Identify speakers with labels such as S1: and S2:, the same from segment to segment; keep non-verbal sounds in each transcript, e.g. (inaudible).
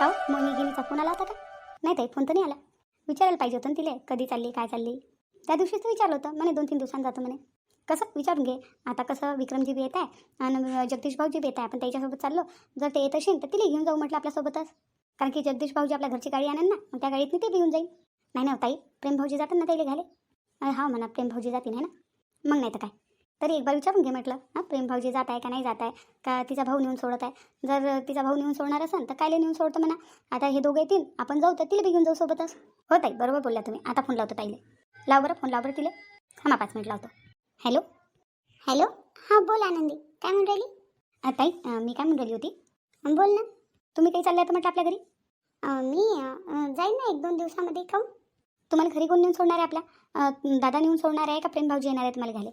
S1: का हो? मग गिनीचा फोन आला होता का? नाही ताई फोन तर नाही आला. विचारायला पाहिजे होतं ना तिले कधी चालली काय चालली. त्या दिवशीच विचारलं होतं म्हणे दोन तीन दिवसांनी जातो म्हणे. कसं? विचारून घे. आता कसं विक्रमजी बी येत आहे आणि जगदीश भाऊजी बी येत आहे आपण त्याच्यासोबत चाललो. जर ते येत असेल तर तिला घेऊन जाऊ म्हटलं आपल्यासोबतच. कारण की जगदीश भाऊजी आपल्या घरची गाडी आणेल ना मग त्या गाडीत ते घेऊन जाईल. नाही ना हो ताई प्रेम भाऊजी जातात ना त्याला घाले हा म्हणा प्रेम भाऊजी जातील आहे ना? मग नाही तर काय. तरी एक बार विचारून घे म्हटलं. हां प्रेम भाऊजी जात आहे का नाही जात आहे? का तिचा भाऊ नेऊन सोडत आहे? जर तिचा भाऊ नेऊन सोडणार असेल तर कायले नेऊन सोडतं म्हणा. आता हे दोघं येतील आपण जाऊ तर तिला बी घेऊन जाऊ सोबतच. हो ताई बरोबर बोलला तुम्ही. आता फोन लावतो ताईले. लाव बरं फोन लाव बरं तिले. थांबा पाच मिनिट लावतो. हॅलो?
S2: हॅलो? हां बोल आनंदी. काय म्हणून राहिली?
S1: ताई मी काय म्हणून राहिली होती?
S2: बोल ना.
S1: तुम्ही काही चालले आता म्हटलं आपल्या घरी?
S2: मी जाईन ना एक दोन दिवसामध्ये खाऊ
S1: तुम्हाला घरी कोण नेऊन सोडणार आहे आपल्या? अ, दादा नेऊन सोडणार आहे का प्रेम भाऊजी येणार आहे तुम्हाला घाले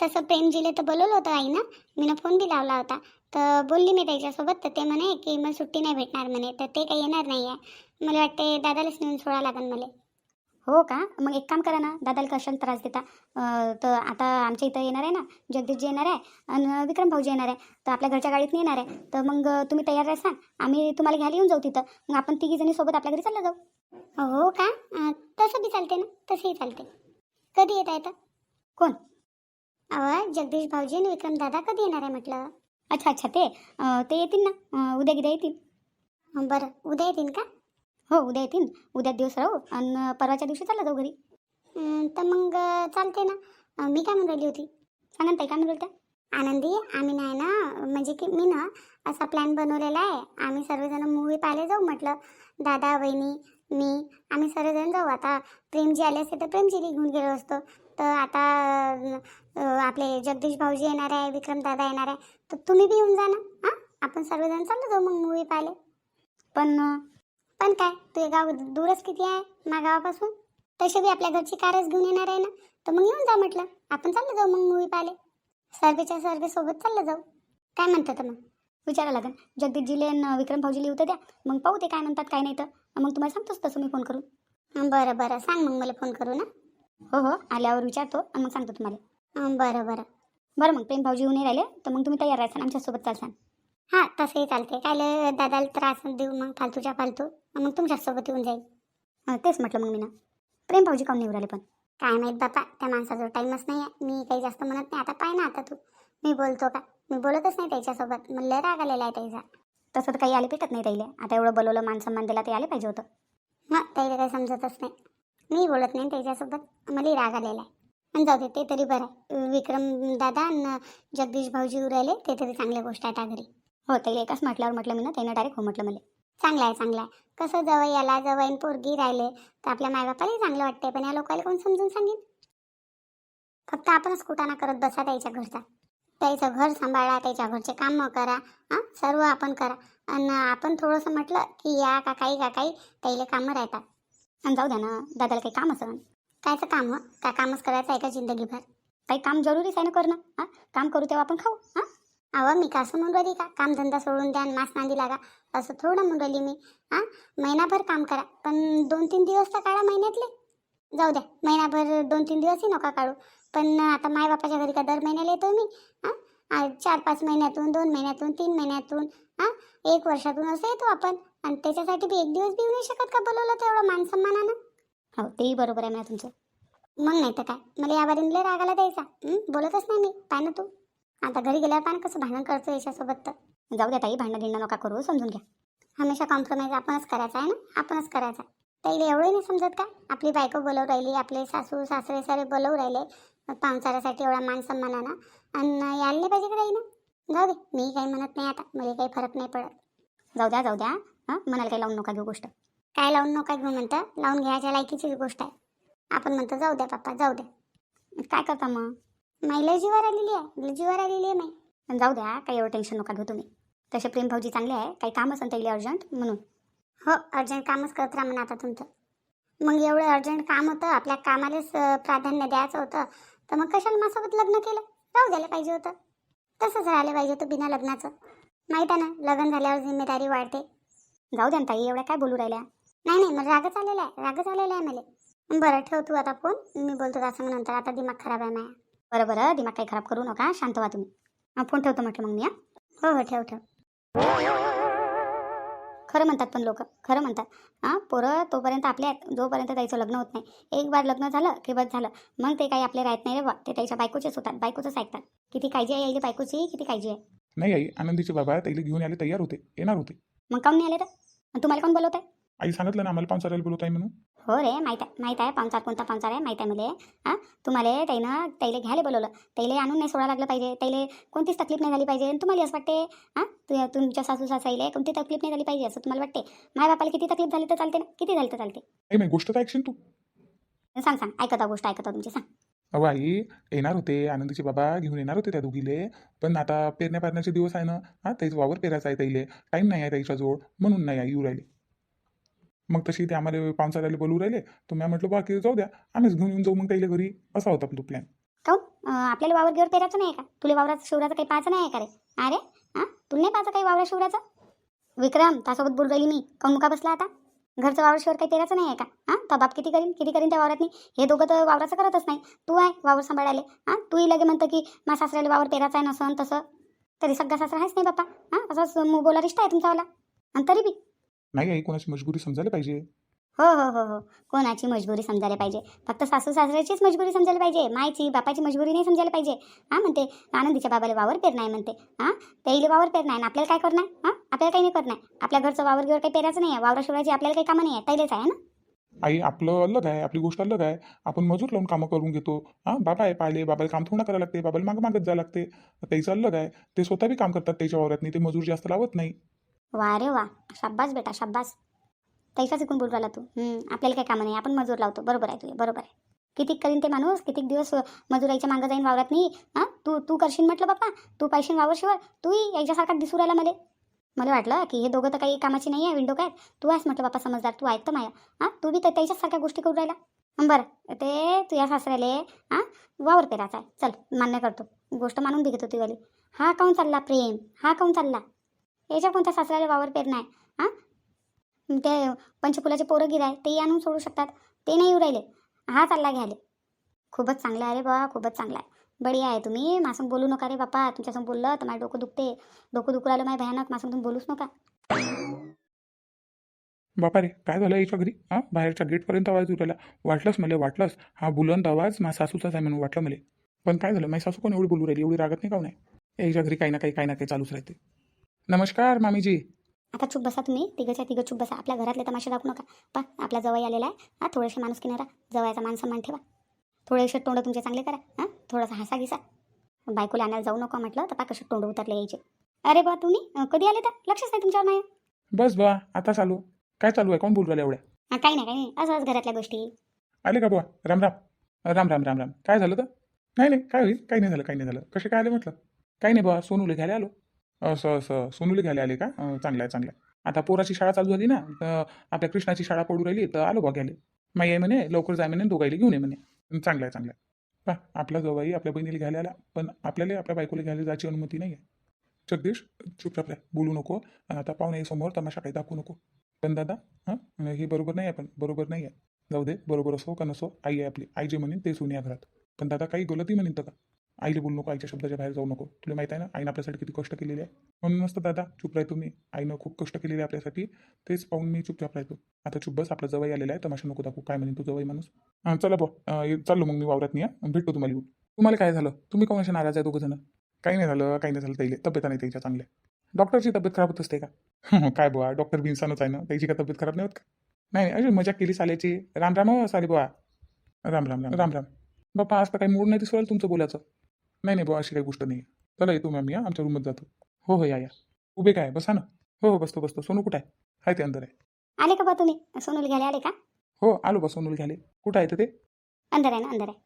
S2: तसं प्रेमजीले तर बोलवलं होतं आई ना मी फोन बी लावला होता. तर बोलली मी त्याच्यासोबत तर ते म्हणे की मग सुट्टी नाही भेटणार म्हणे तर ते काही येणार नाही आहे मला वाटते दादालाच नेऊन सोडा लागेल मला.
S1: हो का? मग एक काम करा ना दादाला कशाला त्रास देता? तर आता आमच्या इथं येणार आहे ना जगदीशजी येणार आहे आणि विक्रम भाऊजी येणार आहे. तर आपल्या घरच्या गाडीत येणार आहे. तर मग तुम्ही तयार राहा आम्ही तुम्हाला घ्यायला येऊन जाऊ तिथं. मग आपण तिघी जणी सोबत आपल्या घरी चालला जाऊ.
S2: हो का? तसं बी चालते ना तसंही चालते कधी येत आहे तर
S1: कोण?
S2: अहो जगदीश भाऊजी आणि विक्रम दादा कधी येणार आहे म्हटलं?
S1: अच्छा अच्छा ते अ, ते येतील ना. उद्या गिद्या येतील.
S2: अं, बरं. उद्या येतील का?
S1: हो उद्या येतील. उद्या दिवस राहू आणि परवाच्या दिवशी चालला जाऊ घरी.
S2: अं, तर मग अं, चालते ना. अं, मी काय म्हणून राहिली होती?
S1: सांगा ना ताई काय म्हणून त्या
S2: आनंदी आम्ही नाही ना म्हणजे की मी ना असा प्लॅन बनवलेला आहे. आम्ही सर्वजण मूवी पाहायला जाऊ म्हटलं. दादा वहिनी मी आम्ही सर्वजण जाऊ. आता प्रेमजी आले असते तर प्रेमजीला घेऊन गेलो असतो. तर आता अं, आपले जगदीश भाऊजी येणार आहे विक्रम दादा येणार आहे. तर तुम्ही बी येऊन जा ना. हां? आपण सर्वजण चाललो जाऊ मग मूवी पाहिले
S1: पण
S2: पण काय? तुझे गाव दूरच किती आहे? मा गावापासून? तसे बी आपल्या घरची कारच घेऊन येणार आहे ना. तर मग येऊन जा म्हटलं. आपण चाललं जाऊ मग मूवी पाहिले सर्वेच्या सर्वे सोबत चाललं जाऊ. काय म्हणतात मग?
S1: विचारा लागेल. जगदीशजीले आणि विक्रम भाऊजीले येऊ तर द्या. मग पाहू ते काय म्हणतात काय नाही तर. मग तुम्हाला सांगतोच तसं मी फोन करून.
S2: बरं बरं. सांग मग मला फोन करू ना
S1: हो हो. आल्यावर विचारतो आणि मग सांगतो तुम्हाला.
S2: बरं बरं.
S1: बरं मग प्रेम भाऊजी येऊन राहिले तर मग तुम्ही तयार राहाल आमच्यासोबत चालसान.
S2: हां तसंही चालते काय दादाला त्रास देऊ मग फालतूच्या फालतू. मग तुमच्यासोबत येऊन जाईल.
S1: तेच म्हटलं मग मी ना. प्रेम भाऊजी काऊन राहिले पण?
S2: काय माहीत बापा त्या माणसाजवळ टाईमच नाही आहे. मी काही जास्त म्हणत नाही. आता पाय ना आता तू. मी बोलतो का? मी बोलतच नाही त्याच्यासोबत. मला लय राग आलेला आहे त्याचा.
S1: तसं तर काही आले पेटत नाही ताईले आता एवढं बोलवलं मान सन्मान दिला ते आले पाहिजे होतं.
S2: हां त्याला काही समजतच नाही. मी बोलत नाही त्याच्यासोबत. मलाही राग आलेला आहे. आणि जाऊ दे ते तरी बरं आहे. विक्रम दादा आणि जगदीश भाऊजी उरायले ते तरी चांगल्या गोष्ट आहे त्या
S1: हो ते एकाच म्हटल्यावर म्हटलं मी ना त्यानं डायरेक्ट हो म्हटलं मला.
S2: चांगलं आहे चांगलं आहे. कसं जवळ याला जवळ पोरगी राहिले तर आपल्या मायबापालाही चांगलं वाटते पण या लोकांना कोण समजून सांगेल फक्त आपणच कुटाणा करत बसा त्याच्या घरचा. त्याचं घर सांभाळा त्याच्या घरचे कामं करा हां सर्व आपण करा. आणि आपण थोडंसं म्हटलं की या काकाई काकाई त्याला कामं राहतात.
S1: आणि जाऊ द्या ना दादाला काही काम असं
S2: कायचं काम हो? काय कामच करायचं आहे का जिंदगीभर?
S1: काही काम जरुरीच आहे ना करणं हां? काम करू तेव्हा आपण खाऊ हां?
S2: अहो मी का असं म्हणून राहिली का कामधंदा सोडून द्या आणि मास नांदी लागा. असं थोडं म्हणून राहिली मी हां? महिनाभर काम करा पण दोन तीन दिवस तर काढा महिन्यातले. जाऊ द्या महिनाभर दोन तीन दिवसही नका काढू. पण आता मायबापाच्या घरी का दर महिन्याला येतो मी हां? चार पाच महिन्यातून दोन महिन्यातून तीन महिन्यातून हां? एक वर्षातून असं येतो आपण. आणि त्याच्यासाठी बी एक दिवस बी येऊ नाही शकत का बोलवलं तेवढं मानसन्मानानं?
S1: हो तेही बरोबर आहे म्हणा तुमचं.
S2: मग नाही तर काय? मला या लय रागाला द्यायचा. बोलतच नाही मी. पाय ना तू. आता घरी गेल्यावर पान कसं भांडण करतो याच्यासोबत तर.
S1: जाऊ द्या ताई भांडणं गिंडणं नका करू समजून घ्या.
S2: हमेशा कॉम्प्रोमाइज आपणच करायचा आहे ना? आपणच करायचा. ताईला एवढं नाही समजत का? आपली बायको बोलवू राहिली आपले सासू सासरे सारे बोलवू राहिले. पाहुणचारासाठी एवढा मान सन्मानानं. आणि यायला नाही पाहिजे का ना? जाऊ दे. मी काही म्हणत नाही आता. मला काही फरक नाही पडत.
S1: जाऊ द्या जाऊ द्या. हां? मनाला काही लावून नका घेऊ गोष्ट.
S2: काय लावून नका घेऊ म्हणतं? लावून घ्यायच्या लायकीचीच गोष्ट आहे. आपण म्हणतो जाऊ द्या पप्पा जाऊ द्या.
S1: काय करता मग?
S2: लय जीवावर आलेली आहे. लय जीवावर आलेली आहे माई.
S1: जाऊ द्या काही एवढं टेन्शन नका घेऊ तुम्ही. तसे प्रेम भाऊजी चांगले आहे. काही काम असेल त्याला अर्जंट म्हणून.
S2: हो अर्जंट कामच करत राहा म्हणा आता तुमचं. मग एवढं अर्जंट काम होतं आपल्या कामालाच प्राधान्य द्यायचं होतं. तर मग कशाला माझ्यासोबत लग्न केलं? राहू द्यायला पाहिजे होतं. तसंच राहायला पाहिजे होतं बिना लग्नाचं. माहीत आहे ना लग्न झाल्यावर जिम्मेदारी वाढते.
S1: जाऊ द्या ना ताई एवढ्या काय बोलू राहिल्या?
S2: नाही नाही मला रागच आलेला आहे रागच आलेला आहे मला. बरं ठेव तू आता फोन. मी बोलतो त्याचं नंतर. आता दिमाग खराब आहे माझ्या
S1: बरं बरं दिमाग काही खराब करू नका. शांत व्हा तुम्ही. फोन ठेवतो म्हटलं मग मी हां.
S2: हो ठेव ठेव.
S1: खरं म्हणतात पण लोक खरं म्हणतात. हां पोरं तोपर्यंत आपल्या जोपर्यंत त्याचं लग्न होत नाही. एक बार लग्न झालं की बस झालं. मग ते काही आपले राहत नाही रे बा ते त्याच्या बायकोचेच होतात. बायकोचंच ऐकतात. किती काळजी आहे यायची बायकोची? किती काळजी आहे?
S3: नाही आई आनंदीचे बाबा त्याला घेऊन यायला तयार होते. येणार होते.
S1: मग काऊन नाही आले तर? तुम्हाला कोण बोलवत आहे
S3: आई सांगितलं ना आम्हाला पाहुणचाराला बोलवत आहे म्हणून.
S1: हो रे माहीत आहे माहीत आहे पाहुणचार कोणता पाहुणचार आहे माहीत आहे मला. हां तुम्हाला त्यानं त्याला घ्यायला बोलवलं. त्याला आणून नाही सोडा लागलं पाहिजे. त्याला कोणतीच तकलीफ नाही झाली पाहिजे. आणि तुम्हाला असं वाटते हां तु तुमच्या सासू सासाईला कोणती तकलीफ नाही झाली पाहिजे असं तुम्हाला वाटते? माय बापाला किती तकलीफ झाली तर चालते ना? किती झाली तर चालते?
S3: आई गोष्ट तर ऐकशील तू.
S1: सांग सांग ऐकता गोष्ट ऐकता तुमची सांग.
S3: अहो आई येणार होते आनंदीचे बाबा घेऊन येणार होते त्या दोघीले. पण आता पेरण्या पेरण्याचे दिवस आहे ना हा त्याचं वावर पेरायचा आहे त्याइले टाईम नाही आहे त्याच्याजवळ म्हणून नाही आई येऊ राहिले. मग तशी ते आम्हाला पावसाळ्याला बोलू राहिले. तर मी म्हटलं बा की जाऊ द्या. आम्हीच घेऊन येऊन जाऊ मग त्याला घरी. असा होता आपला प्लॅन
S1: काऊन आपल्याला वावर घेऊन पेरायचं नाही का? तुला वावराचं शिवराचं काही पाहायचं नाही आहे का रे? अरे हां? तुला नाही पाहायचं काही वावरा शिवराचं? विक्रम त्यासोबत बोलू राहिली मी. काऊन मुका बसला आता? घरचं वावर शिवर काही पेरायचं नाही आहे का? हां? तबाब बाप किती करीन? किती करीन त्या वावरात नाही हे दोघं तर वावराचं करतच नाही. तू आहे वावर सांभाळायला. हां? तूही लगे म्हणतं की मा सासऱ्याला वावर पेरायचा आहे नसन तसं. तरी सगळा सासरा आहेच नाही बाप्पा. हां? असंच मग बोला रिश्ता आहे तुमचावाला आणि तरी बी.
S3: नाही आई कोणाची मजबुरी समजायला पाहिजे?
S1: हो हो हो हो. कोणाची मजबुरी समजायला पाहिजे? फक्त सासू सासऱ्याचीच मजबुरी समजायला पाहिजे. मायची बापाची मजबुरी नाही समजायला पाहिजे. हां म्हणते. आनंदीच्या बाबाला वावर पेर नाही म्हणते. हां? त्याईले वावर पेर नाही आपल्याला काय करणार? हां? आपल्याला काही नाही करणार. आपल्या घरचं वावर गिवर काही पेरायचं नाही आहे. वावरा शिवायची आपल्याला काही कामं नाही आहे. त्याईलेच आहे ना?
S3: आई आपलं अलग आहे. आपली गोष्ट अलग आहे. आपण मजूर लावून कामं करून घेतो. हां? बाबा आहे पाहिले. बाबाला काम थोडं करायला लागते. बाबाला मागं मागत जावं लागते. त्याचं अलग आहे. ते स्वतः बी काम करतात त्याच्या वावरात. नाही ते मजूर जास्त लावत नाही.
S1: वा रे वा शाब्बास बेटा शाब्बास तैसा इकून बोलू राहिला तू. आपल्याला काही कामं नाही आपण मजूर लावतो. बरोबर आहे तुझे बरोबर आहे. कितीक करीन ते माणूस कितीक दिवस मजुराईच्या मागं जाईन वावरात नाही? हां? तू तू करशील म्हटलं बाप्पा तू पाहिशील वावरशीवर तूही याच्यासारखा दिसू राहिला मला. मला वाटलं की हे दोघं तर काही कामाची नाही आहे विंडो काय? तू आहेस म्हटलं बाप्पा समजदार तू ऐकतं माया. हां? तू बी तर त्याच्याचसारख्या गोष्टी करू राहिला. बरं ते तुझ्या सासऱ्याले हां? वावर पेरायचा आहे. चल मान्य करतो. गोष्ट मानून बी घेतो तुझीवाली हा काऊन चालला प्रेम? हा काऊन चालला? याच्या कोणत्या सासऱ्याला वावर पेरणं आहे? हां? ते पंचफुलाचे पोरं गिराय ते आणून सोडू शकतात. ते नाही येऊ राहिले. हा चालला घ्याले खूपच चांगला आहे रे बा खूपच चांगला आहे. बढिया आहे तुम्ही. मासून बोलू नका रे बापा. तुमच्यासमोर बोललं तर माझं डोकं दुखते. डोकं दुखू राहिलं माझ्या भयानक. मासून तुम्ही बोलूच नका.
S3: बापा रे काय झालं याच्या घरी? हां? बाहेरच्या गेटपर्यंत आवाज येऊ वाटलंच मला वाटलंच. हा बुलंद आवाज माझ्या सासूचाच आहे म्हणून वाटलं मला. पण काय झालं? माझी सासू कोण एवढी बोलू राहिली? एवढी रागत नाही का नाही याच्या घरी काही ना काही काही ना काही चालूच राहते. नमस्कार मामीजी.
S1: आता चुप बसा तुम्ही. तिघच्या तिघं चुप बसा. आपल्या घरातले तमाशे दाखवू नका. पा आपला जवळ आलेला आहे. हा थोडेसे माणूस किनारा. जवळचा मान सन्मान ठेवा. थोडेसे तोंड तुमचे चांगले करा. हां थोडासा हसा घिसा बायकोला आणायला जाऊ नका म्हटलं तर पा कसे तोंड उतरले यायचे. अरे बा तुम्ही? कधी आले तर? लक्षच नाही तुमच्यावर माया
S3: बस बा आता चालू. काय चालू आहे? कोण बोलू राहिलं एवढ्या?
S1: हां काही नाही काही नाही. असंच घरातल्या गोष्टी.
S3: आले का बुवा? राम राम. राम राम राम राम. काय झालं तर? नाही नाही काय होईल? काही नाही झालं काही नाही झालं. कसे काय आले म्हटलं? काही नाही बुवा सोनूले घ्यायला आलो. असं असं. सोनूला घ्यायला आले का? अं, चांगलं आहे चांगलं आहे. आता पोराची शाळा चालू झाली ना तर आपल्या कृष्णाची शाळा पडू राहिली तर आलो बा घ्यायला. माई आहे म्हणे लवकर जाय म्हणे दोघाईला घेऊन ये म्हणे. चांगलं आहे चांगलं आहे. पा आपला जवाई आपल्या बहिणीला घ्यायला आला पण आपल्याला आपल्या बायकोला घ्यायला जायची अनुमती नाही आहे जगदीश चुपचाप राह बोलू नको. आणि आता पाहुणे समोर तमाशा काही दाखवू नको. पण दादा हां? हे बरोबर नाही आहे पण बरोबर नाही आहे. जाऊ दे बरोबर असो का नसो आई आहे आपली. आई जे म्हणेन ते सुनी या घरात. पण दादा काही गलती म्हणेन तर का? आईला बोलू नको आईच्या शब्दाच्या बाहेर जाऊ नको. तुला माहीत आहे ना आईनं आपल्यासाठी किती कष्ट केलेले आहे. म्हणून नसतं दादा चुप राहतो तुम्ही. आईनं खूप कष्ट केलेले आहे आपल्यासाठी. तेच पाहून मी चुपचाप राहतो. आता चुप बस आपला जवळ आलेला आहे. तमाशा नको दाखवू. काय म्हणेन तू जवळ माणूस? हां चला बो चाललो मग मी वावरात नाही भेटतो तुम्हाला येऊन. तुम्हाला काय झालं? तुम्ही कोणाशी नाराज आहे दोघं जण काही नाही झालं काही नाही झालं. त्याला तब्येत नाही त्याच्या चांगल्या. डॉक्टरची तब्येत खराब होत असते का? काय बुवा डॉक्टर बिनसानच आहे ना? त्याची का तब्येत खराब नाही होत का? नाही अरे मजा केली साल्याची. राम राम हो साले बुवा. राम राम राम राम राम. बापा आज तर काही मूड नाही दिसू तुमचं बोलायचं. नाही नाही बुवा अशी काही गोष्ट नाही चला येतो मॅम या आमच्या रूममध्ये जातो. हो हो या या. उभे काय बसा ना. हो हो बसतो बसतो. सोनू कुठं आहे? आहे ते अंदर आहे.
S1: आले का बा तुम्ही? सोनूला घ्यायला आले का?
S3: हो आलो बा सोनूला घ्याले कुठं आहे तर ते?
S1: अंदर आहे ना अंदर आहे.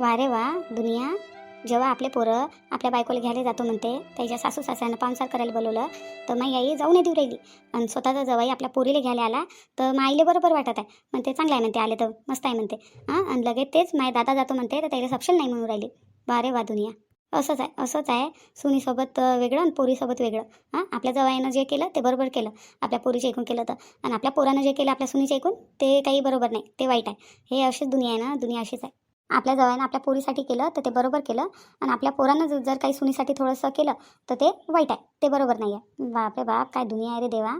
S1: वा रे वा दुनिया. जेव्हा आपले पोरं आपल्या बायकोला घ्यायला जातो म्हणते त्याच्या सासू सासऱ्यानं पाहुणसार करायला बोलवलं तर माई आई जाऊ नाही देऊ राहिली. आणि स्वतःचा जवाई आपल्या पोरीला घ्यायला आला तर माईला बरोबर वाटत आहे. म्हणते चांगलं आहे म्हणते आले तर मस्त आहे म्हणते. हां? आणि लगेच तेच माय दादा जातो म्हणते तर त्याला सपशल नाही म्हणून राहिली. बारे रे वा दुनिया. असंच आहे असंच आहे. सुनीसोबत वेगळं आणि पोरीसोबत वेगळं. हां? आपल्या जवाईनं जे केलं ते बरोबर केलं. आपल्या पोरीचे ऐकून केलं तर आणि आपल्या पोरानं जे केलं आपल्या सुनीचे ऐकून ते काही बरोबर नाही. ते वाईट आहे. हे अशीच दुनिया आहे ना? दुनिया अशीच आहे. आपल्या जवळनं आपल्या पोरीसाठी केलं तर ते बरोबर केलं. आणि आपल्या पोरानं जर जर काही सुनीसाठी थोडंसं केलं तर ते वाईट आहे. ते बरोबर नाही आहे बापरे बाप काय दुनिया आहे रे देवा.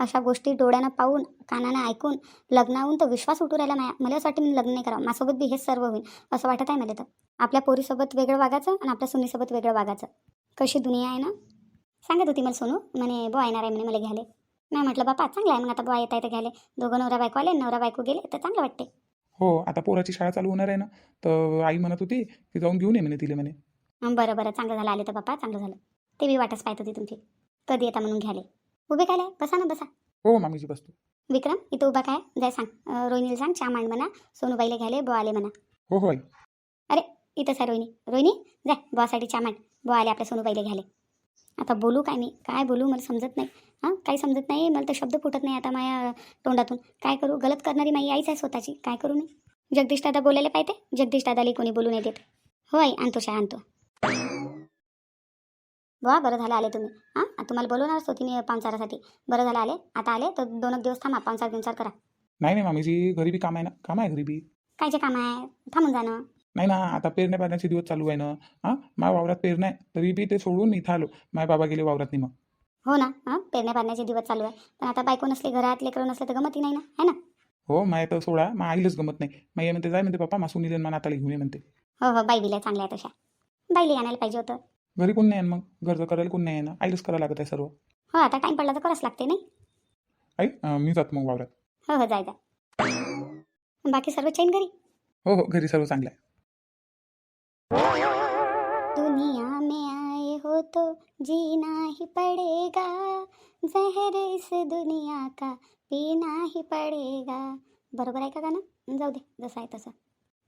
S1: अशा गोष्टी डोळ्यानं पाहून कानानं ऐकून लग्नाहून तर विश्वास उठू राहिला माया. मला असं वाटतं मी लग्न नाही करावं. माझ्यासोबत बी हेच सर्व होईल असं वाटत आहे मला तर. आपल्या पोरीसोबत वेगळं वागायचं आणि आपल्या सुनीसोबत वेगळं वागायचं. कशी दुनिया आहे ना? सांगत होती मला सोनू. म्हणे बुवा येणार आहे म्हणे मला घ्यायला नाही म्हटलं बापा चांगलं आहे. मग आता बुवा येत येतं घ्यायला दोघं नवरा बायको आले नवरा बायको गेले तर चांगलं वाटते
S3: हो आता पोराची शाळा चालू होणार आहे ना. तर आई म्हणत होती की जाऊन घेऊन ये म्हणे तिले म्हणे.
S1: हं, बरं बरं. चांगलं झालं. आले तर बापा चांगलं झालं. ते बी वाटच पाहत होती तुमची. कधी येता म्हणून घ्याले. उभे काय? बसा ना बसा.
S3: हो मामीची बसतो.
S1: विक्रम इथं उभा काय? जाय सांग. अं, रोहिणीला सांग. चहा मांड म्हणा. सोनूबाईला घ्याले बुवा आले म्हणा.
S3: हो हो आई.
S1: इथंच आहे रोहिणी. रोहिणी जाय बुवासाठी चहा मांड. बुवा आले आपल्या सोनूबाईला घ्याले आता बोलू काय मी? काय बोलू? मला समजत नाही. हां? काही समजत नाही मला तर शब्द फुटत नाही आता माझ्या तोंडातून. काय करू? गलत करणारी माझी आईच आहे स्वतःची. काय करू मी? जगदीश दादा बोलायला पाहिजे? जगदीश दादाला कोणी बोलू नाही देत. हो आई आणतो शाळा आणतो. बुवा बरं झालं आले तुम्ही. हां? तुम्हाला बोलवणारच होती मी पाहुणचारासाठी बरं झालं आले. आता आले तर दोन एक दिवस थांबा. पाहुणचार बिनचार करा.
S3: नाही नाही मामीजी घरी बी काम आहे ना? काम आहे घरी बी.
S1: कायचे काम आहे? थांबून जाणं
S3: नाही ना आता पेरण्या पाण्याचे दिवस चालू आहे ना. हां माझ्या वावरात पेरण्या आहे तरी बी ते सोडून इथं आलो. माझ्या बाबा गेले वावरात नाही मग.
S1: हो ना हां पेरण्या पारण्याचे दिवस चालू आहे. पण आता बायको नसली घरात लेकरं नसले तर गमतही नाही ना है ना?
S3: हो माय तर सोडा मग आईलाच गमत नाही. माई म्हणते जाय म्हणते पप्पा मासून निलेन मा नाताला घेऊन ये म्हणते.
S1: हो हो बाई बिल्या चांगल्या आहे तशा बाईली आणायला पाहिजे होतं.
S3: घरी कोण नाही आहे मग? घरचं करायला कोण नाही आहे ना? आईलाच करायला लागत आहे सर्व.
S1: हो आता टाईम पडला तर करावंच लागते नाही?
S3: आई अं, मी जातो मग वावरात.
S1: हो हो जाय जाय. बाकी सर्व चैन घरी?
S3: हो हो घरी सर्व चांगलं आहे.
S1: तो जीना ही पड़ेगा। जहर इस दुनिया का पीना ही पडेगा। बरोबर आहे का गाणं? जाऊ दे जसं आहे तसं.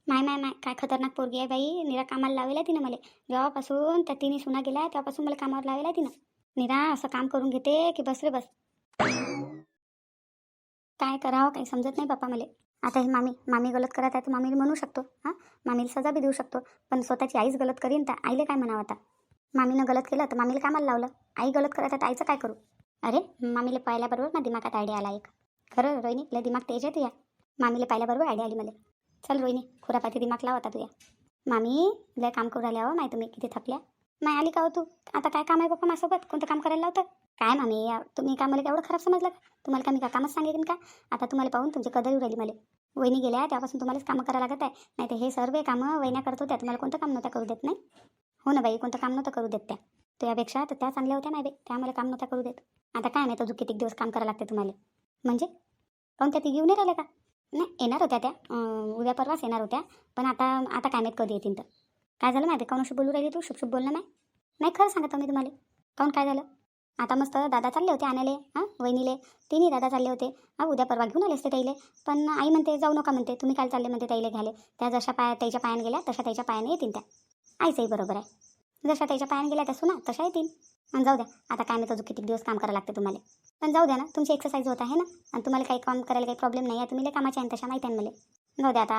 S1: माय माय माय काय खतरनाक पोरगी आहे बाई. निरा कामाला लावेला तिनं मला. जेव्हापासून त्या तिने सुना गेला तेव्हापासून मला कामावर लावेला तिनं. निरा असं काम करून घेते की बस रे बस. काय करावं काही समजत नाही बापा मला. आता ही मामी मामी गलत करत आहे तर मामीला म्हणू शकतो. हां? मामीला सजा बी देऊ शकतो. पण स्वतःची आईच गलत करीन तर आईला काय म्हणावं आता? मामीनं गलत केलं तर मामीला कामाला लावलं. आई गलत करत आहे तर आईचं काय करू? अरे मामीला पाहिल्याबरोबर ना दिमागात आयडिया आला एक. खरं रोहिणी तुला दिमाग तेज आहे तुया मामीला पाहिल्याबरोबर आयडिया आली मला. चल रोहिणी खुरापाती दिमाग लाव आता तुया मामी लय काम करू राहिल्या हो माय तुम्ही किती थकल्या. माय आली का हो तू? आता काय काम आहे बाप्पा माझ्यासोबत? कोणतं काम करायला लावतं? काय मामी या- तुम्ही का मला एवढं खराब समजलं का? तुम्हाला का मी का कामच सांगेन का? आता तुम्हाला पाहून तुमची कदर येऊ राहिली मला. वहिनी गेल्या त्यापासून तुम्हालाच कामं करायला लागत आहे. नाही तर हे सर्व कामं वहिन्या करत होत्या तुम्हाला कोणतं काम नव्हतं करू देत नाही? हो ना बाई कोणतं काम नव्हतं करू देत त्या. त्यापेक्षा तर त्या चांगल्या होत्या नाही बाई त्या मला काम नव्हत्या करू देत. आता काय माहिती अजून किती दिवस काम करायला लागते तुम्हाला. म्हणजे? काऊन त्या ती घेऊन नाही राहिल्या का? नाही येणार होत्या त्या. उद्या परवाच येणार होत्या. पण आता आता काय माहीत कधी येतील तर. काय झालं माहिती काऊन अशी बोलू राहिली तू? शुभ शुभ बोलणं नाही नाही खरं सांगतो मी तुम्हाला. काऊन काय झालं? आता मस्त दादा चालले होते आणायले हां वहिनीले. तिन्ही दादा चालले होते. हां उद्या परवा घेऊन आले असते ताईले. पण आई म्हणते जाऊ नका म्हणते. तुम्ही काय चालले म्हणते ताईले घ्याले त्या जशा पाया त्याच्या पायाने गेल्या तशा त्याच्या पायाने येतील त्या. आईचंही बरोबर आहे. जशा त्याच्या पायाने गेल्या त्या सुना तशा येतील. आणि जाऊ द्या आता काय माहिती अजून किती दिवस काम करायला लागते तुम्हाला. पण जाऊ द्या ना तुमची एक्सरसाइज होत आहे ना आणि तुम्हाला काही काम करायला काही प्रॉब्लेम नाही आहे तुम्ही लय कामाचे आहे तशा माहिती आहे मला. जाऊ द्या आता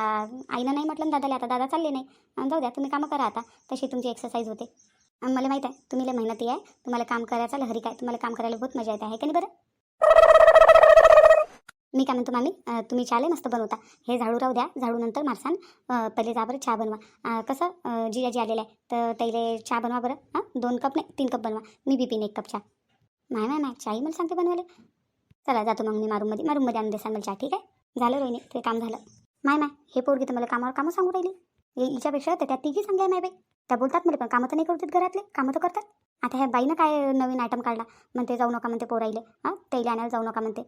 S1: आईनं नाही म्हटलं दादाला आता दादा चालले नाही. आणि जाऊ द्या तुम्ही कामं करा आता तशी तुमची एक्सरसाइज होते. आणि मला माहीत आहे तुम्ही मेहनती आहे तुम्हाला काम करायचा लहरी काय तुम्हाला काम करायला बहुत मजा येते आहे का नाही बरं? मी काय म्हणतो मामी तुम्ही चहा मस्त बनवता. हे झाडू राहू द्या झाडू नंतर मारसान पहिले जा बरं चहा बनवा. कसं जिजाजी आलेलं आहे तर त्याला चहा बनवा बरं. हां दोन कप नाही तीन कप बनवा. मी बी पिन एक कप चहा. माय माय नाही चाही मला सांगते बनवायला. चला जातो मग मी मारूममध्ये मारूममध्ये आणून देसान मला चहा ठीक आहे? झालं रोहिणी ते काम झालं. माय माय हे पोरगी तर मला कामावर कामं सांगू राहिली. हे हिच्यापेक्षा तर त्या तिघी सांगल्या माय बाई. त्या बोलतात मला पण कामं तर नाही करू देत घरातले कामं तर करतात. आता ह्या बाईनं काय नवीन आयटम काढला म्हणते जाऊ नका म्हणते पोराईले हां त्याला आणायला जाऊ नका म्हणते.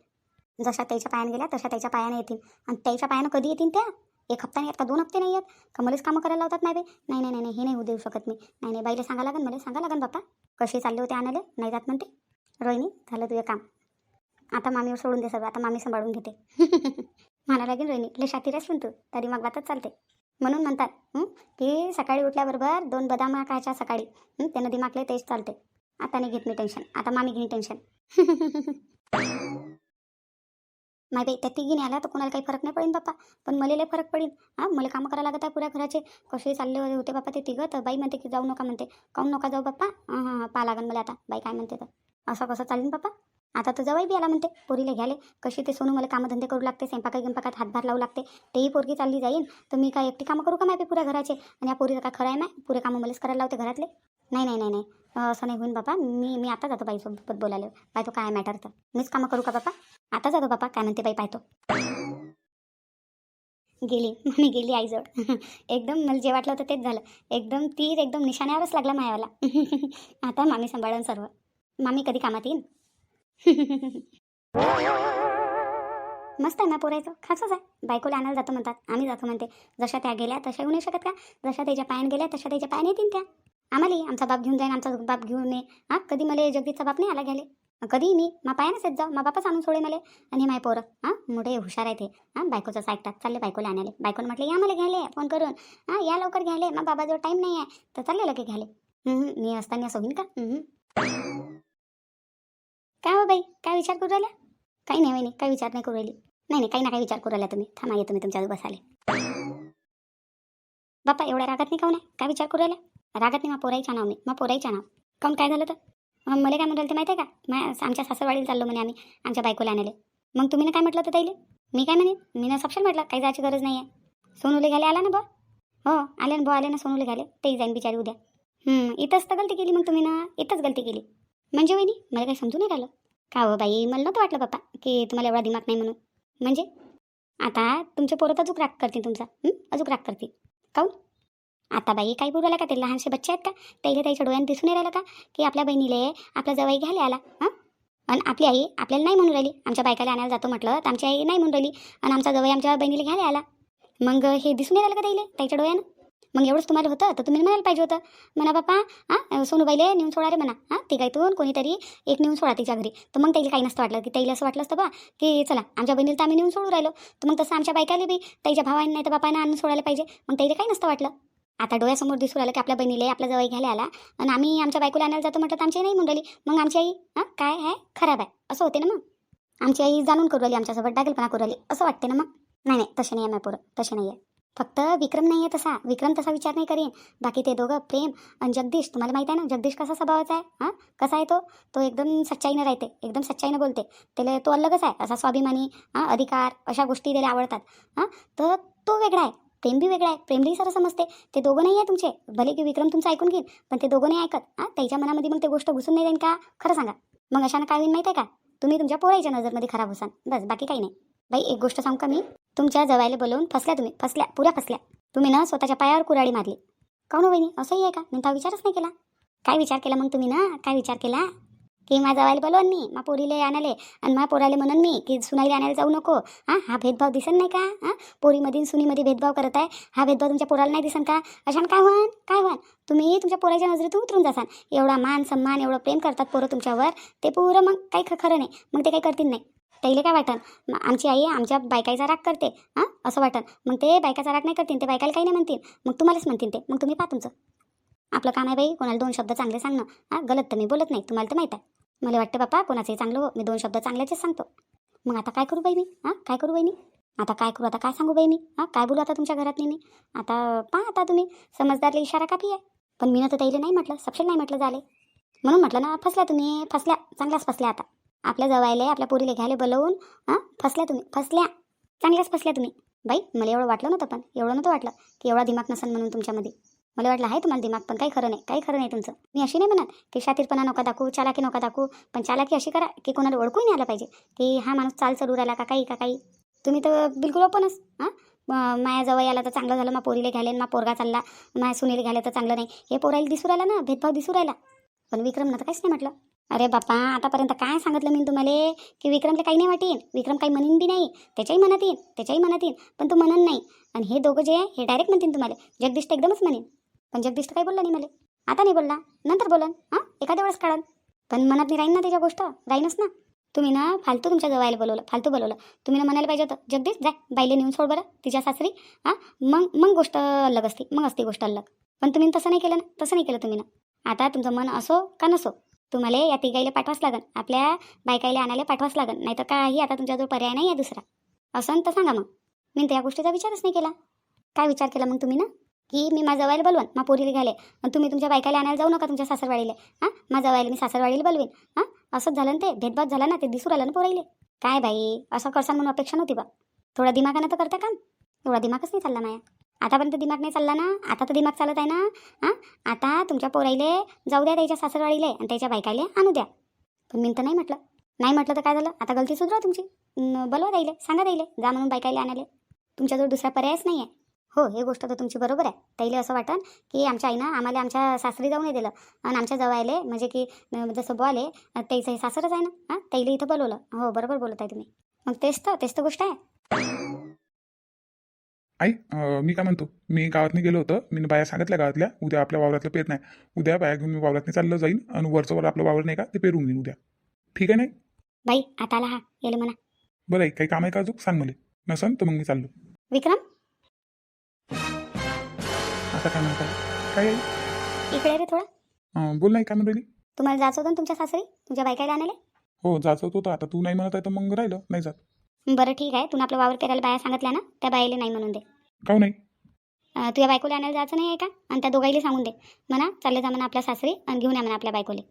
S1: जशा त्याच्या पायाने गेल्या तशा त्याच्या पायाने येतील. आणि त्याच्या पायानं कधी येतील त्या? एक हप्ता नाही येत का? दोन हप्ते नाही येत? का मलाच कामं करायला लावतात नाही बाई? नाही नाही नाही नाही, हे नाही होऊ देऊ शकत मी. नाही नाही बाईला सांगा लागेल मला सांगा लागेल बाप्पा. कसे चालले होते आणायला नाही जात म्हणते. रोहिणी झालं तुझं काम. आता मामीवर सोडून दे सर्व आता मामी सांभाळून घेते. (laughs) म्हणा लागेल रोहिणी लय शातीर असून तू. तरी मग बातच चालते. म्हणून म्हणतात की सकाळी उठल्याबरोबर दोन बदाम खायच्या सकाळी. हं, त्यानं दिमागले तेच चालते. आता नाही घेत मी टेन्शन आता मामी घेईन टेन्शन (laughs) माय बाई त्या तिघीने आल्या तर कोणाला काही फरक नाही पडेल बाप्पा. पण मला लय फरक पडेल हां मला कामं करायला लागत आहे पुऱ्या घराचे. कसे चालले होते बाप्पा ते तिघं. तर बाई म्हणते की जाऊ नका म्हणते. काऊन नका जाऊ बाप्पा? हां हां पा लागेल मला आता. बाई काय म्हणते तर. असं कसं चालेल बाप्पा? आता तर जवळ बी आला म्हणते पोरीला घ्याले कशी ते सोनू मला कामधंदे करू लागते स्वयंपाका गिंपाकात हातभार लावू लागते. तेही पोरगी चालली जाईन. तर मी काय एकटी कामं करू का माहिती पुऱ्या घराचे? आणि या पोरीचं काय खरं आहे माय? पुरे कामं मलाच करायला लावते घरातले? नाही नाही नाही नाही. असं नाही होईन बापा मी मी आता जातो बाईसोबत बोलायला. बाय तो काय मॅटर तर? मीच कामं करू का बापा आता जातो बापा काय म्हणते बाई पाहतो. गेली मी गेली आईजवळ. एकदम मला जे वाटलं होतं तेच झालं. एकदम तीच एकदम निशाण्यावरच लागला मायावाला. आता मामी सांभाळून सर्व. मामी कधी कामात येईन? मस्त आहे ना पोरायचं खासच आहे. बायकोला आणायला जातो म्हणतात. आम्ही जातो म्हणते. जशा त्या गेल्या तशा येऊ नाही शकत का? जशा त्याच्या पायान गेल्या तशा त्याच्या पायाने येतील त्या. आम्हाला आमचा बाप घेऊन जाईन आमचा बाप घेऊन ये. हा कधी मला जगदीचा बाप नाही आला घ्याले कधी मी मा पायानंच येत जाऊ मा बापाच आणून सोडे मला. आणि माय पोरं हां मोठे हुशार आहे ते. हां बायकोचं ऐकतात. चालले बायकोला आणाले बायकोनं म्हटलं या मला घ्यायले फोन करून. हां या लवकर घ्यायले. मा बाबाजवळ टाईम नाही आहे तर चालले लगे घ्याले मी असताना असं होईन का? हम्म. काय हो बाई? काय विचार करू राहिला काही नाही नाही काही विचार नाही करू राहिली. नाही नाही काही ना काही विचार करू राहिला तुम्ही. थांबा येतो मी तुमच्या बसाले बाप्पा एवढ्या रागात नाही काऊन हो आहे काय विचार करू राहिला रागात नाही मा पोराईच्या नाव मी मा पोराईच्या नाव. काऊन काय झालं तर? मग मला काय म्हणाल ते माहिती आहे का? मा आमच्या सासरवाडीला चाललो म्हणे आम्ही आमच्या बायकोला आणले मग तुम्ही ना काय म्हटलं तर ताईले? मी काय म्हणे? मी ना सक्षम म्हटलं काही जायची गरज नाही आहे सोनूले घ्यायला आला ना बा हो आले ना बा आले ना सोनूले घ्यायले. तेही जाईन बिचारी उद्या. इथंच तर गलती केली मग तुम्ही ना इथंच गलती केली. म्हणजे वहिनी मला काही समजून नाही राहिलं. का हो बाई मला नव्हतं वाटलं पप्पा की तुम्हाला एवढा दिमाग नाही म्हणून. म्हणजे? आता तुमचे पोरं तर अजूक राग करतील तुमचा. अजूक राग करतील. काऊन? आता बाई काही बोलायला का ते लहानसे बच्चे आहेत का? त्याला त्याच्या डोळ्यात दिसून नाही राहिलं का? की आपल्या बहिणीले आपला जवळ घ्यायला आला हां? आणि आपली आई आपल्याला नाही म्हणून राहिली. आमच्या बायकाला आणायला जातो म्हटलं तर आमची आई नाही म्हणून राहिली. आणि आमचा जवळ आमच्या बहिणीला घ्यायला आला मग हे दिसून राहिलं का त्याला त्याच्या डोळ्यानं? मग एवढंच तुम्हाला होतं? तर तुम्ही म्हणायला पाहिजे होतं. म्हणा बापा हां? सोनूबाईले नेऊन सोडा रे म्हणा हां? तिघायतून कोणीतरी एक नेऊन सोडा तिच्या घरी. तर मग त्याला काही नसतं वाटलं. की त्याला असं वाटलं असतं बा की चला आमच्या बहिणीला तर आम्ही नेऊन सोडू राहिलो. तर मग तसं आमच्या बायकाला बी त्याच्या भावाने नाही तर बापाने आणून सोडायला पाहिजे. मग त्याला काही नसतं वाटलं. आता डोळ्यासमोर दिसू राहिलं की आपल्या बहिणीला आपल्या जवळ घ्यायला आला. आणि आम्ही आमच्या बायकोला आणायला जातो म्हटलं तर आमची आई नाही म्हणून मग आमची आई हां काय आहे? खराब आहे. असं होते ना मग. आमची आई जाणून करू आली आमच्यासोबत डागलपणा करू आली असं वाटते ना मग. नाही नाही तसे नाही आहे पोरं तसे नाही आहे. फक्त विक्रम नाही आहे तसा. विक्रम तसा विचार नाही करेन. बाकी ते दोघं प्रेम आणि जगदीश तुम्हाला माहिती आहे ना जगदीश कसा स्वभावाचा आहे? हां कसा आहे तो? तो एकदम सच्चाईनं राहते एकदम सच्चाईनं बोलते. त्याला तो अलगच आहे असा स्वाभिमानी हां अधिकार अशा गोष्टी त्याला आवडतात. हां तर तो वेगळा आहे. प्रेम बी वेगळा आहे. प्रेम सर समजते. ते दोघं नाही आहे तुमचे. भले की विक्रम तुमचं ऐकून घेईन पण ते दोघं नाही ऐकत. हां? त्याच्या मनामध्ये मग ते गोष्ट घुसून नाही जाईन का? खरं सांगा. मग अशानं काय होईल माहिती आहे का? तुम्ही तुमच्या पोराच्या नजरमध्ये खराब होसान बस बाकी काही नाही. बाई एक गोष्ट सांगू का मी? तुमच्या जवायला बोलवून फसल्या तुम्ही. फसल्या पुऱ्या फसल्या. तुम्ही ना स्वतःच्या पायावर कुराडी मारली. काऊन हो बहिणी? असंही आहे का? मी विचारच नाही केला. काय विचार केला मग तुम्ही ना? काय विचार केला? की माझा जवायला बोलवून मी मा पोरीले आणाले आणि मा पोराले म्हणून मी की सुनाईला आणायला जाऊ नको. हां हा भेदभाव दिसन नाही का? हां पोरीमध्ये सुनीमध्ये भेदभाव करत आहे. हा भेदभाव तुमच्या पोराला नाही दिसन का? अशान काय व्हान? काय व्हान? तुम्ही तुमच्या पोराच्या नजरेतून उतरून जासान. एवढा मान सन्मान एवढं प्रेम करतात पोरं तुमच्यावर. ते पुरं मग काही ख- खरं नाही. मग ते काही करतील नाही. त्याला काय वाटन? मग आमची आई आमच्या बायकाईचा राग करते. हां असं वाटन. मग ते बायकाचा राग नाही करतील. ते बायकाला काही नाही म्हणतील. मग तुम्हालाच म्हणतील ते. मग तुम्ही पा तुमचं. आपलं काम आहे बाई कोणाला दोन शब्द चांगले सांगणं. हां गलत तर मी बोलत नाही. तुम्हाला तर माहीत आहे. मला वाटतं बाप्पा कोणाचंही चांगलं हो. मी दोन शब्द चांगल्याचेच सांगतो. मग आता काय करू बाई मी हां काय करू बाई मी आता काय करू? आता काय सांगू बाई मी हां काय बोलू आता तुमच्या घरात मी आता पहा आता तुम्ही. समजदारला इशारा कापी आहे पण मी ना तर त्याला नाही म्हटलं सपशेल नाही म्हटलं झाले. म्हणून म्हटलं ना फसल्या तुम्ही. फसल्या चांगल्याच फसल्या आता. आपल्या जवायले आपल्या पोरीला घ्यायला बोलवून हां फसल्या तुम्ही. फसल्या. चांगल्याच फसल्या तुम्ही. बाई मला एवढं वाटलं नव्हतं पण. एवढं नव्हतं वाटलं की एवढा दिमाग नसेल म्हणून तुमच्यामध्ये. मला वाटलं आहे तुम्हाला दिमाग पण काही खरं नाही काही खरं नाही तुमचं. मी अशी नाही म्हणत की शातीरपणा नका दाखवू चालाकी नका दाखवू पण चालाकी अशी करा की कोणाला ओळखूही नाही आलं पाहिजे की हा माणूस चाल चलू राहिला का काही का काही. तुम्ही तर बिलकुल ओपनच हां? म- याला तर चांगलं झालं मा पोरीला घ्यायला मा पोरगा चालला माया सुनील घ्यायला तर चांगलं नाही. हे पोरायला दिसू राहिला ना भेदभाव दिसू राहिला. पण विक्रमनं तर काहीच नाही म्हटलं. अरे बापा आतापर्यंत काय सांगितलं मी तुम्हाला? की विक्रमला काही नाही वाटेन विक्रम काही म्हणेन बी नाही त्याच्याही म्हणत येईन त्याच्याही म्हणत येईन पण तू म्हणन नाही. आणि हे दोघं जे आहे हे डायरेक्ट म्हणतील तुम्हाला. जगदीश तर एकदमच म्हणेन. पण जगदीश तर काही बोलला नाही मला. आता नाही बोलला नंतर बोलन हां? एखाद्या वेळेस काढन पण मनात नाही राहीन ना त्याच्या गोष्ट राहीनच ना. तुम्ही ना फालतू तुमच्या जवळ बोलवलं फालतू बोलवलं. तुम्ही ना म्हणायला पाहिजे होतं जगदीश जाय बाईले नेऊन सोड बरं तिच्या सासरी हां? मग मग गोष्ट अलग असते मग असते गोष्ट अलग. पण तुम्ही तसं नाही केलं ना तसं नाही केलं तुम्ही ना. आता तुमचं मन असो का नसो तुम्हाला या तिघाईला पाठवाच लागन आपल्या बायकाईला आणायला पाठवाच लागन नाही तर काही आता तुमच्याजवळ पर्याय नाही आहे दुसरा. असं तर सांगा मग. मी त्या गोष्टीचा विचारच नाही केला. काय विचार केला मग तुम्ही ना? की मी माझं जवायला बोलवन मा पोरीला घ्याले आणि तुम्ही तुमच्या बायकाला आणायला जाऊ नका तुमच्या सासरवाडीला. हां? माझं जवायला मी सासरवाडीला बोलवीन. हां? असंच झालं ना ते? भेदभाव झाला ना ते? दिसू राहिलं ना पोराईले काय बाई असं करसान म्हणून अपेक्षा नव्हती बा. थोडा दिमागानं तर करता काम. एवढा दिमागच नाही चालला माया. आतापर्यंत दिमाग नाही चालला ना? आता तर दिमाग चालत आहे ना? हां? आता तुमच्या पोराईले जाऊ द्या त्याच्या सासरवाडीले आणि त्याच्या बायकाले आणू द्या. पण मी तर नाही म्हटलं. नाही म्हटलं तर काय झालं? आता गलती सुधरा तुमची. बोलवा द्यायले सांगा द्यायले जा म्हणून बायकाले आणायला. तुमच्याजवळ दुसरा पर्यायच नाही आहे हो हे गोष्ट तर तुमची बरोबर आहे. त्याला असं वाटन की आमच्या आईनं आम्हाला आमच्या सासरी जाऊ नाही दिलं. आणि आमच्या जवळ म्हणजे की जसं बोले त्याचं हे सासरच आहे ना? हां त्याला इथं बोलवलं. हो बरोबर बोलत आहे तुम्ही. मग तेच तर तेच तर गोष्ट आहे.
S3: आई मी काय म्हणतो? मी गावातनी गेलो होतं. मी बाया सांगितल्या गावातल्या उद्या आपल्या वावरातलं पेर नाही उद्या बाया घेऊन मी वावरातनी चाललं जाईन आणि वरचं वर आपलं वावर नाही का ते पेरून घेईन उद्या. ठीक आहे नाही?
S1: बाई आता आला हा. येले म्हणा.
S3: बरं काही काम आहे का अजून? सांग मला. नसन तर मग मी चाललो.
S1: विक्रम?
S3: आता काय म्हणता? काय?
S1: इकडे रे थोडा.
S3: अं, बोल नाही काय राहिली
S1: तुम्हाला जायचं होतं ना तुमच्या सासरी? तुमच्या बायकाला आणायला
S3: हो जायचं होतं आता तू नाही म्हणत आहे तर मग राहिलं. नाही जात.
S1: बरं ठीक आहे. तुला आपलं वावर पेरायला बाया सांगितल्या ना? त्या बाईला नाही म्हणून दे.
S3: काऊ नाही?
S1: अं, तुझ्या बायकोला आणायला जायचं नाही आहे का? आणि त्या दोघाईला सांगून दे. म्हणा चालले जा म्हणा आपल्या सासरी आणि घेऊन या म्हणा आपल्या बायकोले.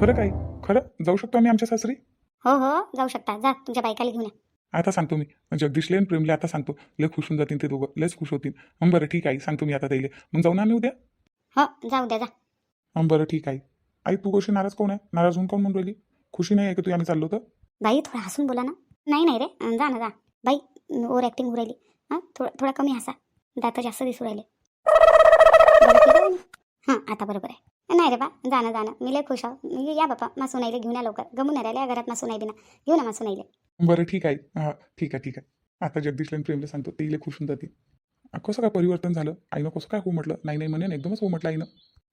S3: खरं काय? खरं? जाऊ शकतो आम्ही आमच्या सासरी?
S1: हो हो. जाऊ शकता. जा. तुमच्या बायकाला घेऊन या.
S3: आता सांगतो मी. जगदीशले आणि प्रेमले आता सांगतो. लय खुश होऊन जातील ते दोघं. लयच खुश होतील. हं, बरं ठीक आहे. सांगतो मी आता त्याला. मग जाऊ ना आम्ही उद्या?
S1: हो जाऊ द्या जा.
S3: हं, बरं ठीक आहे. आई तू कशी नाराज कोण आहे? नाराज होऊन कोण म्हणून राहिली? खुशी नाही आहे की तू? आम्ही चाललो तर?
S1: बाई थोडा हसून बोला ना. नाही नाही रे. अं, जा ना जा. बाई ओव्हर ॲक्टिंग होऊ राहिली. हां थोडा थोडा कमी हसा. दात जास्त दिसू राहिले. बरं ठीक आहे ना? हां आता बरोबर आहे. नाही रे बा जा ना जा ना मी लय खुश आहो. या बापा मा सुनाईले घेऊन या लवकर. गमून नाही राहिले या घरात मा सुनाई बिना घेऊन या मा सुनाईले.
S3: बरं ठीक आहे. हां ठीक आहे ठीक आहे. आता जगदीशला आणि प्रेमला सांगतो ते इले खुश होऊन जातील. अ, कसं काय परिवर्तन झालं? आईनं कसं काय हो म्हटलं? नाही नाही म्हणे एकदमच हो म्हटलं आईनं.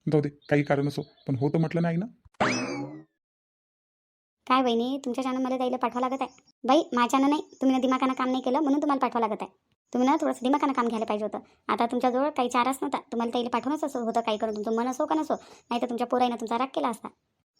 S3: जाऊ दे काही कारण असो पण हो तर म्हटलं नाही ना
S1: काय बहिणी तुमच्याच्यानं मला द्यायला पाठवा लागत आहे. बाई माझ्यानं नाही तुम्ही ना दिमागानं काम नाही केलं म्हणून तुम्हाला पाठवा लागत आहे. तुम्ही ना थोडंसं दिमागानं काम घ्यायला पाहिजे होतं. आता तुमच्याजवळ काही चारच नव्हता. तुम्हाला त्याला पाठवणंच असं होतं काही करून. तुमचं मन असो का नसो नाही तर तुमच्या पोराईनं तुमचा राग केला असता.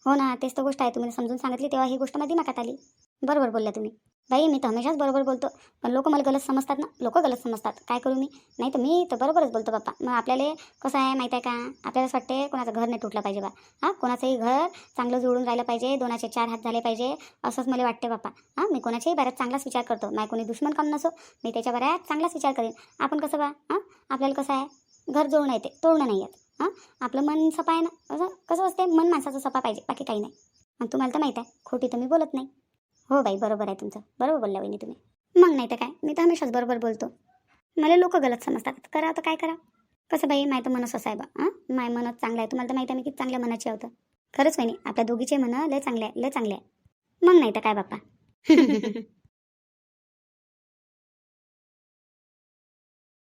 S1: हो ना तेच तर गोष्ट आहे. तुम्ही समजून सांगितली तेव्हा ही गोष्ट माझ्या दिमागात आली. बरोबर बोलल्या तुम्ही. बाई मी तर हमेशाच बरोबर बोलतो. पण लोक मला गलत समजतात ना. लोक गलत समजतात. काय करू मी? नाही तर मी तर बरोबरच बोलतो बाप्पा. मग आपल्याला कसं आहे माहीत आहे का? आपल्याला वाटते कोणाचं घर नाही तुटलं पाहिजे बा. हां? कोणाचंही घर चांगलं जुळून राहिलं पाहिजे. दोनाचे चार हात झाले पाहिजे. असंच मला वाटते बाप्पा. हां? मी कोणाच्याही बऱ्याच चांगलाच विचार करतो. माय कोणी दुश्मन काम नसो. मी त्याच्या बऱ्याच चांगलाच विचार करेन. आपण कसं बा? हां? आपल्याला कसं आहे? घर जोडणं येते. तोडणं नाही येत. हां? आपलं मन सफा आहे ना? असं? कसं असते मन माणसाचं सफा पाहिजे. बाकी काही नाही. आणि तुम्हाला तर माहीत आहे. खोटी तर मी बोलत नाही. हो बाई बरोबर आहे तुमचं. बरोबर बोलल्या वहिनी तुम्ही. मग नाही तर काय? मी तर हमेशाच बरोबर बोलतो. मला लोक गलत समजतात. करा तर काय करा? कसं बाई माय तर मनस असं आहे बा. हां? माय मनच चांगलं आहे. तुम्हाला तर माहिती आहे मी किती चांगल्या मनाची होतं. खरंच वहिनी आपल्या दोघीचे मन लय चांगले आहे लय चांगले आहे. मग नाही तर काय बाप्पा? (laughs)